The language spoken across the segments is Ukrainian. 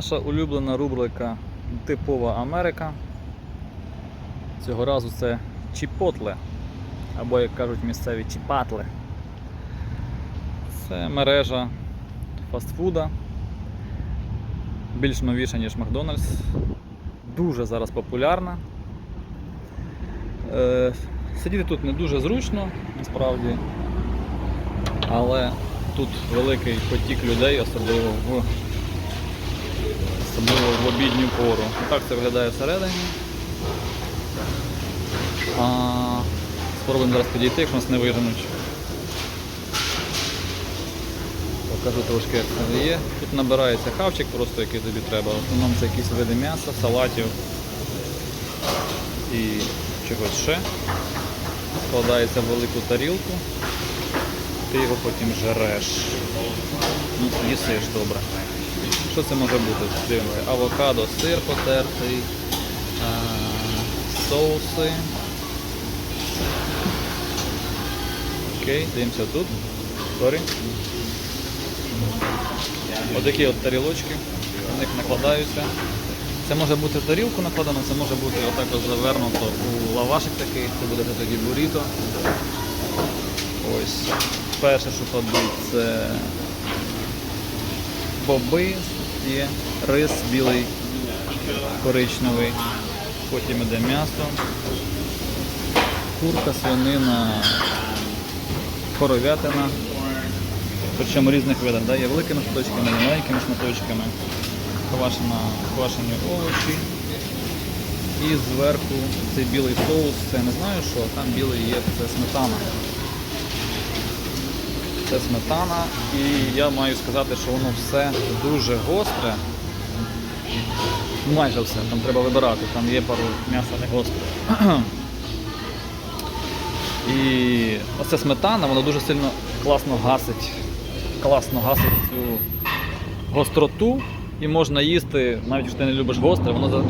Наша улюблена рубрика Типова Америка. Цього разу це Чіпотле, або, як кажуть місцеві, Чіпатле. Це мережа фастфуда. Більш новіша, ніж Макдональдс. Дуже зараз популярна. Е, сидіти тут не дуже зручно, насправді. Але тут великий потік людей, особливо в особливо в обідню пору. Так це виглядає всередині. А, спробуємо зараз підійти, якщо нас не виженуть. Покажу трошки, як це є. Тут набирається хавчик, просто який тобі треба. В основному це якісь види м'яса, салатів і чогось ще. Складається в велику тарілку. Ти його потім жереш. Ну, їсиш добре. Що це може бути? Дивимося. Авокадо, сир потертий, соуси. Окей, дивимося тут. Сорі. Отакі от тарілочки, на них накладаються. Це може бути в тарілку накладено, це може бути отак от завернуто у лавашик такий, це буде тоді буріто. Ось. Перше, що кладуть, це боби, є рис білий, коричневий, потім іде м'ясо, курка, свинина, коров'ятина. Причому різних видах. Да? Є великими шматочками, маленькими шматочками, квашені овочі. І зверху цей білий соус, це не знаю що, там білий є, це сметана. Це сметана, і я маю сказати, що воно все дуже гостре. Майже все, там треба вибирати, там є пару м'яса не гостре. І оце сметана, воно дуже сильно класно гасить, класно гасить цю гостроту. І можна їсти, навіть якщо ти не любиш гостре, воно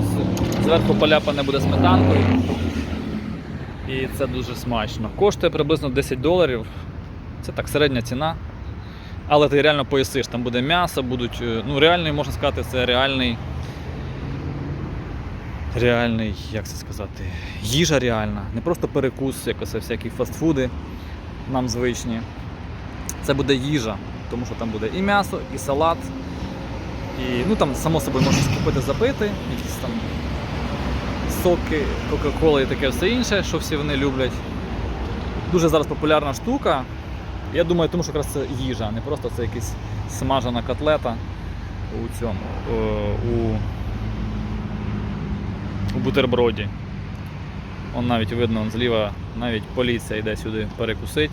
зверху поляпане буде сметанкою. І це дуже смачно. Коштує приблизно 10 доларів. Це так середня ціна. Але ти реально поїсиш, там буде м'ясо, будуть. е, Ну, реальний, можна сказати, це реальний. Реальний, як це сказати, їжа реальна. Не просто перекус, як оце всякі фастфуди нам звичні. Це буде їжа, тому що там буде і м'ясо, і салат. І ну там само собою можна скупити запити, якісь там соки, Кока-Кола і таке все інше, що всі вони люблять. Дуже зараз популярна штука. Я думаю, тому що якраз це їжа, а не просто це якась смажена котлета у цьому. е, У, у бутерброді. Он навіть видно он зліва, навіть поліція йде сюди перекусить.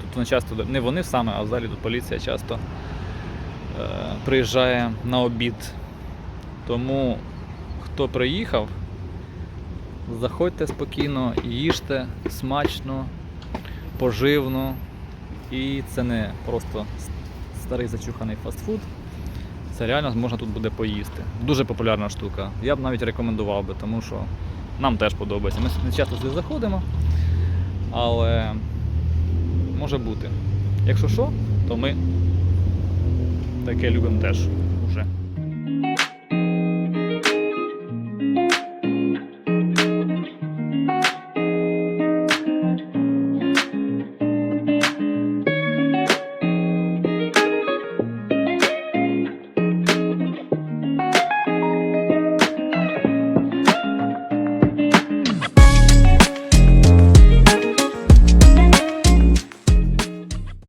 Тут вони часто, не вони саме, а взагалі тут поліція часто е, приїжджає на обід. Тому хто приїхав, заходьте спокійно, їжте смачно, поживно. І це не просто старий зачуханий фастфуд. Це реально можна тут буде поїсти. Дуже популярна штука. Я б навіть рекомендував би, тому що нам теж подобається. Ми не часто сюди заходимо, але може бути. Якщо що, то ми таке любимо теж.